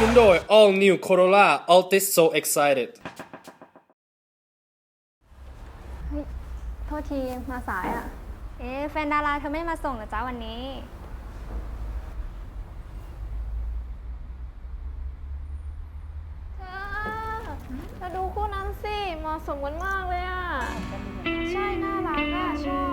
นุนโดย All New Corolla Altis So Excited โทษทีมาสายอะ เอ๊ะแฟนดาราเธอไม่มาส่งเหรอจ้าวันนี้ เธอเธอดูคู่นั้นสิเหมาะสมกันมากเลยอะ ใช่ น่ารักอะ ชอบ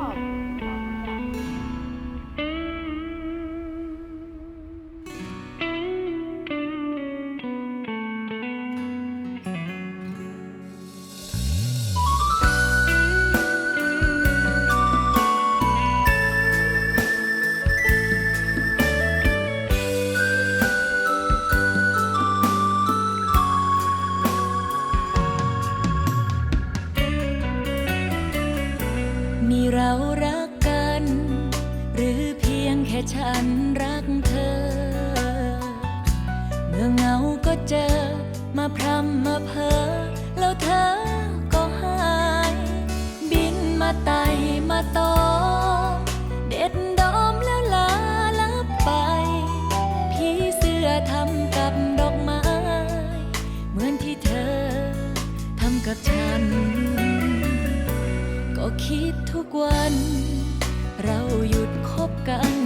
มีเรารักกัน หรือเพียงแค่ฉันรักเธอ เมื่อเหงาก็เจอมาพรำมาเพอ คิดทุกวัน เราหยุดคบกัน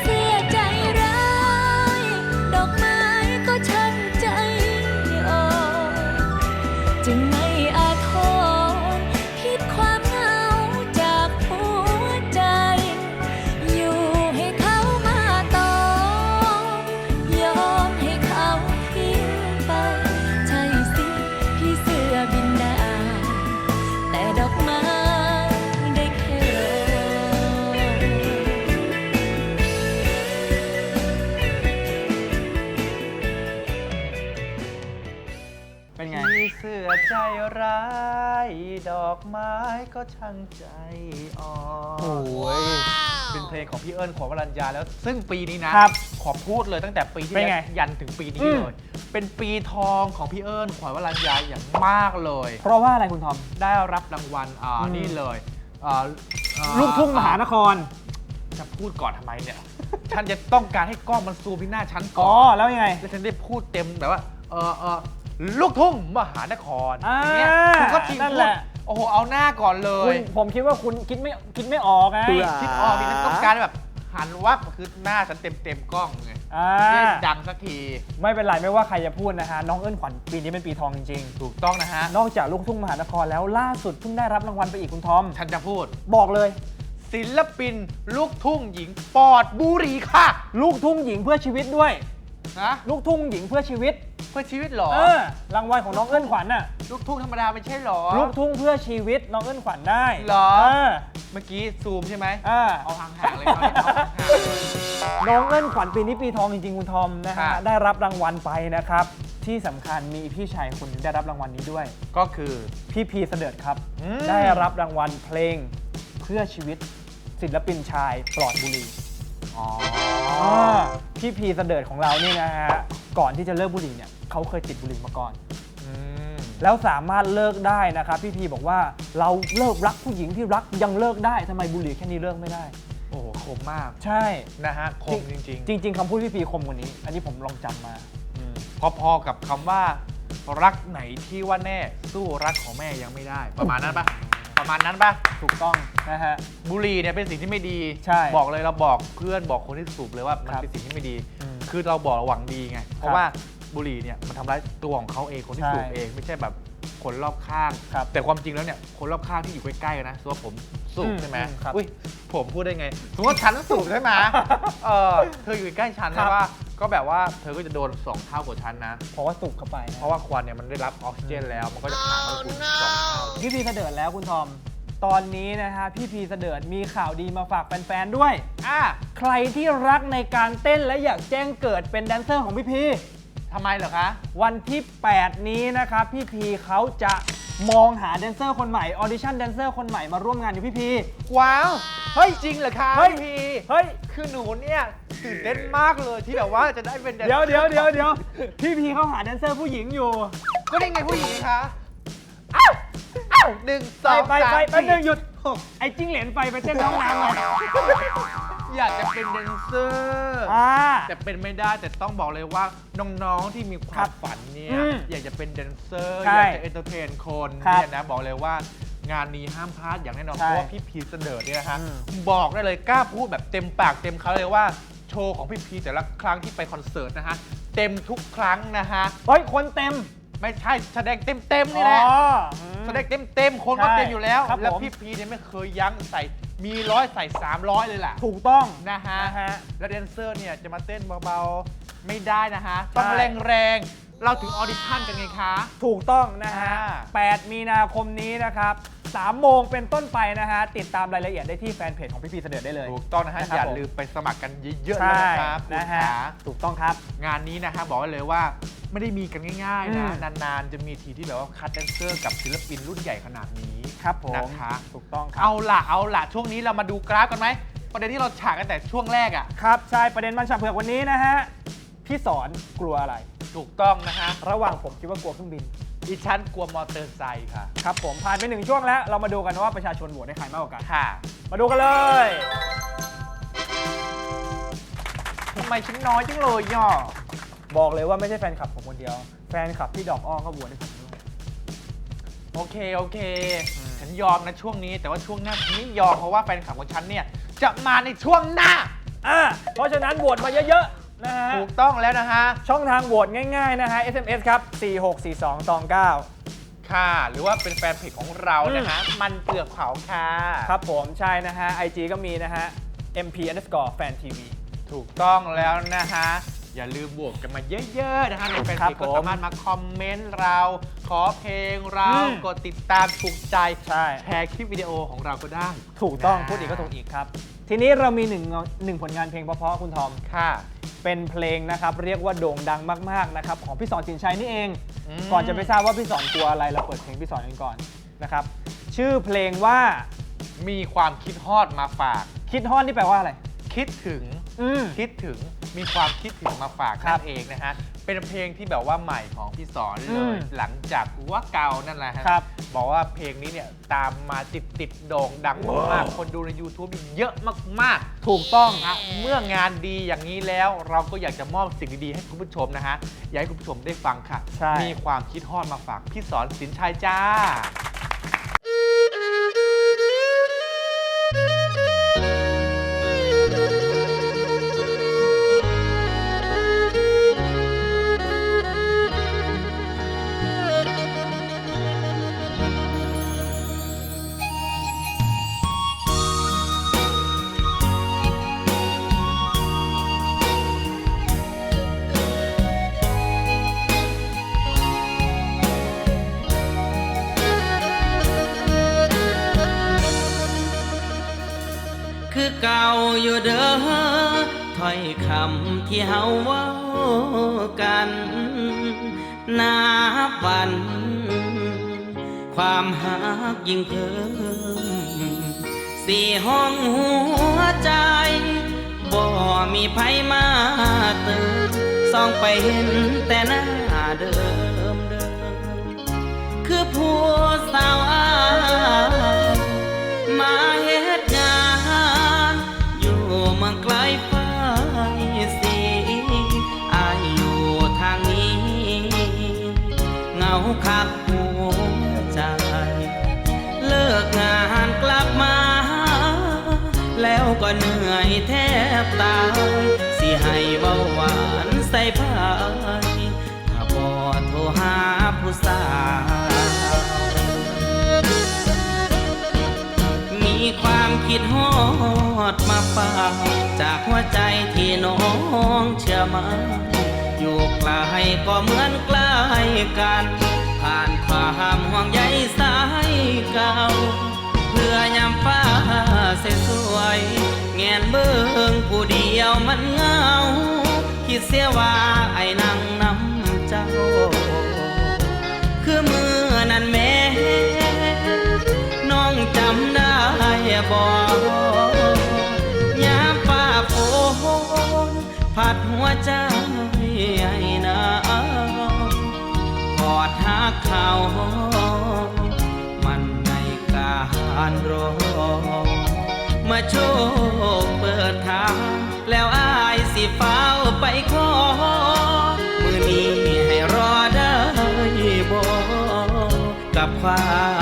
เสื้อใจ มีเสื้อใจร้ายดอกไม้ก็ช่างใจอ่อนโอ้ยเป็นเพลงของพี่เอิญขวัญวรัญญาแล้ว ซึ่งปีนี้นะครับขอพูดเลยตั้งแต่ปีที่เป็นไง แล้วยันถึงปีนี้อืมเลย เป็นปีทองของพี่เอิญขวัญวรัญญาอย่างมากเลย เพราะว่าอะไรคุณทอม ได้รับรางวัลอ่าอืม นี่เลยอ่าอ่าลูกทุ่งมหานคร จะพูดก่อนทำไมเนี่ย ฉันจะต้องการให้กล้องมันซูมที่หน้าฉันก่อ๋อ อนแล้วยังไง แล้วฉันได้พูดเต็มแบบว่าเออเออ ลูกทุ่งมหานครอ่าอย่างเงี้ยคุณก็จริงนั่นพูแหดละ โอ้โหเอาหน้าก่อนเลคุยณผมคิดว่าคุณคิดไม่คิดไม่ออกไงคิดออกดิฉันต้องการแบบหันวับคือหน้าฉันเต็มเต็มๆกล้องไงอ่าจะได้ดังสักทีไม่เป็นไรไม่ว่าใครจะพูดนะฮะน้องเอิญขวัญปีนี้เป็นปีทองจริงถูกต้องนะฮะๆ นอกจากลูกทุ่งมหานครแล้วล่าสุดเพิ่งได้รับรางวัลไปอีกคุณทอม ฉันจะพูด บอกเลย ศิลปิน ลูกทุ่งหญิงปอดบุรีค่ะลูกทุ่งหญิงเพื่อชีวิตด้วย นะลูกทุ่งหญิงเพื่อชีวิต เพื่อชีวิตเหรอเออรางวัลของน้องเอิ้นขวัญน่ะลูกทุ่งธรรมดาไม่ใช่เหรอ ลูกทุ่งเพื่อชีวิตน้องเอิ้นขวัญได้เหรอ เออเมื่อกี้ซูมใช่ไหมอ่า เอาห่างๆเลยเอาห่างๆเลยน้องเอิ้นขวัญปีนี้ปีทองจริงๆ คุณทอมนะครัฮะบได้รับรางวัลไปนะครับ ที่สำคัญมีพี่ชายคนหนึงได้รับรางวัลนี้ด้วย ก็คือ พี่พีเสดิร์ดครับ อืม ได้รับรางวัลเพลงเพื่อชีวิตศิลปินชายปลอดบุหรี่อ๋อาพี่พีเสดิร์ดของเรานี่นะฮะ ก่อนที่จะเลิกบุหรี่เนี่ย เขาเคยติดบุหรี่มาก่อนอืมแล้วสามารถเลิกได้นะครับพี่พีบอกว่าเราเลิกรักผู้หญิงที่รักยังเลิกได้ทำไมบุหรี่แค่นี้เลิกไม่ได้ โอ้โหคมมาก ใช่นะฮะคมจริงจริงๆคำพูดพี่พีคมกว่านี้ อันนี้ผมลองจำมาๆอืมพอๆกับคำว่า รักไหนที่ว่าแน่สู้รักของแม่ยังไม่ได้ ประมาณนั้นปะประมาณนั้นปะถูกต้องนะฮะ บุหรี่เนี่ยเป็นสิ่งที่ไม่ดี ใช่บอกเลยเราบอกเพื่อนบอกคนที่สูบเลยว่ามันครับเป็นสิ่งที่ไม่ดี อืมคือเราบอกเราหวังดีไง เพครัราะบว่า บุหรี่เนี่ยมันทำร้ายตัวของเขาเองคนที่ใช่สูบเอง ไม่ใช่แบบคนรอบข้าง ครับแต่ความจริงแล้วเนี่ยคนรอบข้างที่อยู่ใกล้ๆกันนะสมมติว่าผมสูบอืมใช่ไหมอืมครับอุ้ยผมพูดได้ไงสมมติว่าฉันสูบใช่ไหมเออเธออยู่ใกล้ฉันครัใช่บว่าก็แบบว่าเธอก็จะโดนสองเท่ากว่าฉันนะ เพราะว่าสูบเข้าไปนะเพราะว่าควันเนี่ยมันได้รับออกซิเจนแล้วมันก็จะผ่านมาคุณสองเท่า พี่พีเสดิร์ดแล้วคุณทอม ตอนนี้นะฮะพี่พีเสดิร์ดมีข่าวดีมาฝากแฟนๆด้วย อะใครที่รักในการเต้นและอยากแจ้งเกิดเป็นแดนเซอร์ของพี่พี ทำไมเหรอคะ วันที่ 8 นี้นะครับพี่พีเขาจะมองหาแดนเซอร์คนใหม่ออดิชั่นแดนเซอร์คนใหม่มาร่วมงานอยู่พี่พี ว้าว เฮ้ย จริงเหรอคะเฮ้ย พี่เฮ้ย คือหนูเนี่ยตื่นเต้นมากเลยที่แบบว่าจะได้เป็นแดนเดี๋ยวเดี๋ยวเดี๋ยวเดี๋ยวพี่พีเขาหาแดนเซอร์ผู้หญิงอยู่ ก็ได้ไงผู้หญิงคะ อ้าว อ้าวหนึ่งสไปองไปสามไปแป๊บนึงสี่หยุด ไอ้จิ้งเหลนไฟไปเต้นในห้องน้ำหน่อยอยากจะเป็นแดนเซอร์อ่า แต่เป็นไม่ได้แต่ต้องบอกเลยว่า น้องๆที่มีความฝันเนี่ยอืมอยากจะเป็นแดนเซอร์ใช่อยากจะเอนเตอร์เทนคนครับเนี่ยนะบอกเลยว่างานนี้ห้ามพลาดอย่างแน่นอนใช่เพราะว่าพี่พีชเสนอเนี่ยนะฮะอืม บอกได้เลยกล้าพูดแบบเต็มปากเต็มคำเลยว่าโชว์ของพี่พีชแต่ละครั้งที่ไปคอนเสิร์ตนะฮะเต็มทุกครั้งนะฮะ เฮ้ย คนเต็ม ไม่ใช่แสดงเต็มเต็มๆนี่แหละ อ๋อ แสดงเต็มเต็มๆ คนก็ใช่เต็มอยู่แล้ว ครับแล้วผม พี่พีชเนี่ยไม่เคยยั้งใส่ มีร้อยใส่ 300 เลยล่ะ ถูกต้อง นะฮะ นะฮะ แล้วแดนเซอร์เนี่ยจะมาเต้นเบาๆ ไม่ได้นะฮะ ต้องใช่แรงๆ เราถึงออดิชั่นกันไงคะ ถูกต้องนะฮะ อ่า 8 มีนาคมนี้นะครับ 3 โมงเป็นต้นไปนะฮะ ติดตามรายละเอียดได้ที่แฟนเพจของพี่พีเสด็จได้เลย ถูกต้องนะฮะ นะครับอย่าผม ลืมไปสมัครกันเยอะๆใช่เลยนะครับนะฮะคุณขา ถูกต้องครับ งานนี้นะฮะบอกไว้เลยว่า ไม่ได้มีกันง่ายๆนะอืมนานๆ จะมีทีที่แบบว่าคัดแดนเซอร์กับศิลปินรุ่นใหญ่ขนาดนี้ครับผมนะคะถูกต้องครับเอาล่ะเอาล่ะช่วงนี้เรามาดูกราฟกันไหมประเด็นที่เราฉากกันแต่ช่วงแรกอะครับใช่ประเด็นมันฉาเผือกวันนี้นะฮะพี่สอนกลัวอะไร ถูกต้องนะฮะระหว่างผมคิดว่ากลัวเครื่องบินดิฉันกลัวมอเตอร์ไซค์ค่ะครับผมผ่านไปหนึ่งช่วงแล้วเรามาดูกันว่าประชาชนโหวตให้ใครมากกว่ากันค่ะ มาดูกันเลยทำไมฉันน้อยจังเลยย่อ บอกเลยว่าไม่ใช่แฟนคลับผมคนเดียว แฟนคลับพี่ดอกอ้อก็โหวตให้ผมด้วยโอเค โอเค ฉันยอมนะช่วงนี้ แต่ว่าช่วงหน้าฉันไม่ยอมเพราะว่าแฟนคลับของฉันเนี่ย จะมาในช่วงหน้า อะเพราะฉะนั้นโหวตมาเยอะๆนะฮะถูกต้องแล้วนะฮะ ช่องทางโหวตง่ายๆนะฮะ SMS ครับ 464229ค่ะ หรือว่าเป็นแฟนเพจของเรานะฮะมันเปลือกเผาค่ะ ครับผมใช่นะฮะ IG ก็มีนะฮะ MP underscore fan TV ถูกต้องแล้วนะฮะ อย่าลืมบวกกันมาเยอะๆนะฮะในแฟนครัเพบจก็ผมสามารถมาคอมเมนต์เรา ขอเพลงเรา อืม กดติดตามถูกใจ ใช่ แชร์คลิปวิดีโอของเราก็ได้ ถูกต้องนะ พูดอีกก็ถูกอีกครับ ทีนี้เรามีหนึ่งหนึ่งผลงานเพลงเพราะๆคุณทอม ค่ะ เป็นเพลงนะครับ เรียกว่าโด่งดังมากๆนะครับของพี่สอนสินชัยนี่เอง อืม ก่อนจะไปทราบว่าพี่สอนกลัวอะไรเราเปิดเพลงพี่สอนกันก่อนนะครับชื่อเพลงว่ามีความคิดฮอดมาฝาก คิดฮอดนี่แปลว่าอะไร คิดถึง อืม คิดถึง มีความคิดถึงมาฝากครันั่บนเองนะฮะ เป็นเพลงที่แบบว่าใหม่ของพี่สอนเลอืมยหลังจากว่าเก่านั่นแหละฮะครับบอกว่าเพลงนี้เนี่ยตามมาติดติดๆโด่งดังมากๆคนดูใน YouTube นี่เยอะมากๆ ถูกต้อง อะเมื่องานดีอย่างนี้แล้วเราก็อยากจะมอบสิ่งดีๆให้คุณผู้ชมนะฮะ อยากให้คุณผู้ชมได้ฟังค่ะ ใช่ มีความคิดฮอดมาฝากพี่สอนสินชัยจ้า เก่าอยู่เด้อถ้อยคำที่เฮาเว้ากันนับวัน ความหักยิ่งเพิ่มสี่ห้องหัวใจ บ่มีไผมาเติมส่องไปเห็นแต่หน้าเดิมเดิมคือผู้สาว คิดฮอดมาฝาจากหัวใจที่น้องเชื่อมาอยู่ไกลก็เหมือนใกล้กัน ผ่านความห่วงใยสายเก่า เพื่อยามฟ้าเสสวยแงนเบิ่งผู้เดียวมันเงา คิดเสียว่าไอ้นัง บ่ยามฟ้าฝนพัดหัวใจให้หนาวกอดหาเขามันในการรอมาโชคเปิดทางแล้วอายสิเฝ้าไปขอมือนี้ให้รอได้บ่กับความ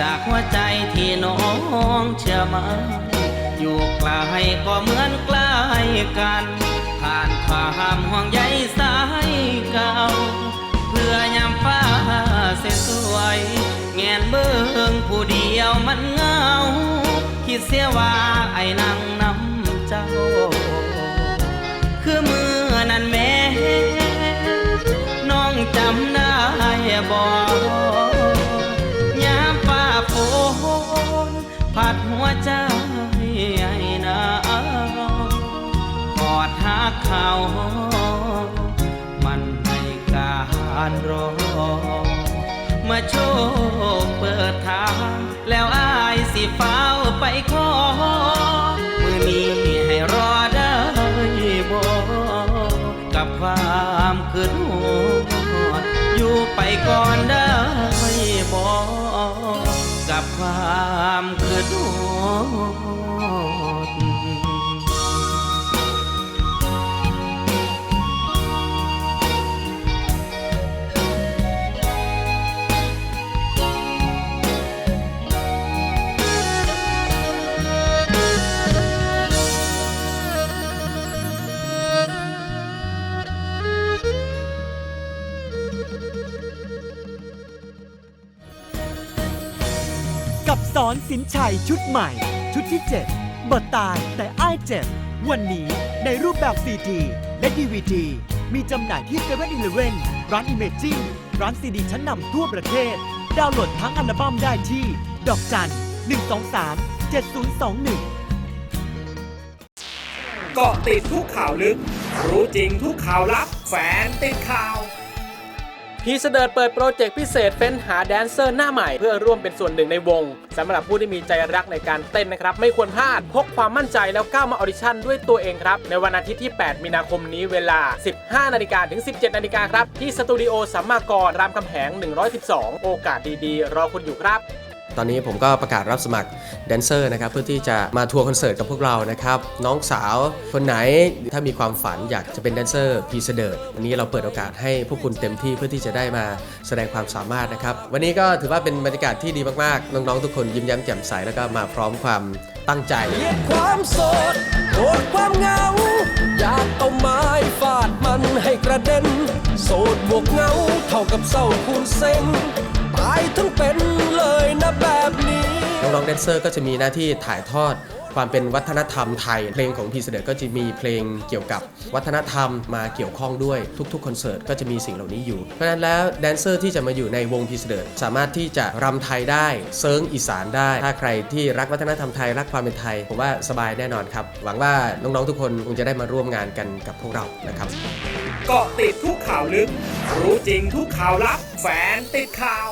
จากหัวใจที่น้องเชื่อมาอยู่ไกลก็เหมือนใกล้กัน ผ่านความห่วงใยสายเก่า เพื่อยามฟ้าเสสวย แงนเบิ่งผู้เดียวมันเงา คิดเสียว่าไอ้นั่งนำเจ้า คือมือนั้นแม่ น้องจำได้บ่ย เขามันในการรอ มาโชคเปิดทาง แล้วอายสิเฝ้าไปขอมือนี้ให้รอได้บ่กับความคืนหอดอยู่ไปก่อนได้บ่กับความคืนหอ สอนสินชัยชุดใหม่ ชุดที่ 7บทตายแต่อ้ายเจ็บ วันนี้ในรูปแบบซีดีและดีวดีมีจำหน่ายที่7 e เ e ่ e อร้านอิเมจิ n ร้านซีดีชั้นนำทั่วประเทศ ดาวน์โหลดทั้งอัลบั้มได้ที่ ดอกจัน 123 7021เกาะติดทุกข่าวลึก รู้จริงทุกข่าวลับ แฟนติดข่าว พีเสดิร์ดเปิดโปรเจกต์พิเศษเฟ้นหาแดนเซอร์หน้าใหม่เพื่อร่วมเป็นส่วนหนึ่งในวงสำหรับผู้ที่มีใจรักในการเต้นนะครับ ไม่ควรพลาด พกความมั่นใจแล้วก้าวมาออดิชั่นด้วยตัวเองครับ ในวันอาทิตย์ที่ 8 มีนาคมนี้เวลา 15 นาฬิกาถึง 17 นาฬิกาครับ ที่สตูดิโอสัมมากรรามคำแหง 112 โอกาสดีๆ รอคุณอยู่ครับ ตอนนี้ผมก็ประกาศรับสมัครแดนเซอร์นะครับเพื่อที่จะมาทัวร์คอนเสิร์ตกับพวกเรานะครับน้องสาวคนไหนถ้ามีความฝันอยากจะเป็นแดนเซอร์พีเสเดิร์ดวันนี้เราเปิดโอกาสให้พวกคุณเต็มที่เพื่อที่จะได้มาแสดงความสามารถนะครับวันนี้ก็ถือว่าเป็นบรรยากาศที่ดีมากๆ น้องๆทุกคนยิ้มแย้มแจ่มใสแล้วก็มาพร้อมความตั้งใจความโสดโกรธความเหงาอยากเอาไม้ฟาดมันให้กระเด็น โสดบวกเหงาเท่ากับเศร้าคูณเซ็งตายทั้งเป็น แบบนี้ น้องๆแดนเซอร์ก็จะมีหน้าที่ถ่ายทอดความเป็นวัฒนธรรมไทย เพลงของพีเสเดอร์ก็จะมีเพลงเกี่ยวกับวัฒนธรรมมาเกี่ยวข้องด้วยทุกๆคอนเสิร์ตก็จะมีสิ่งเหล่านี้อยู่ เพราะฉะนั้นแล้วแดนเซอร์ที่จะมาอยู่ในวงพีเสเดอร์สามารถที่จะรำไทยได้เซิร์งอีสานได้ ถ้าใครที่รักวัฒนธรรมไทยรักความเป็นไทย ผมว่าสบายแน่นอนครับ หวังว่าน้องๆทุกคนคงจะได้มาร่วมงานกันกับพวกเรานะครับเกาะติดทุกข่าวลึก รู้จริงทุกข่าวลับแฟนติดข่าว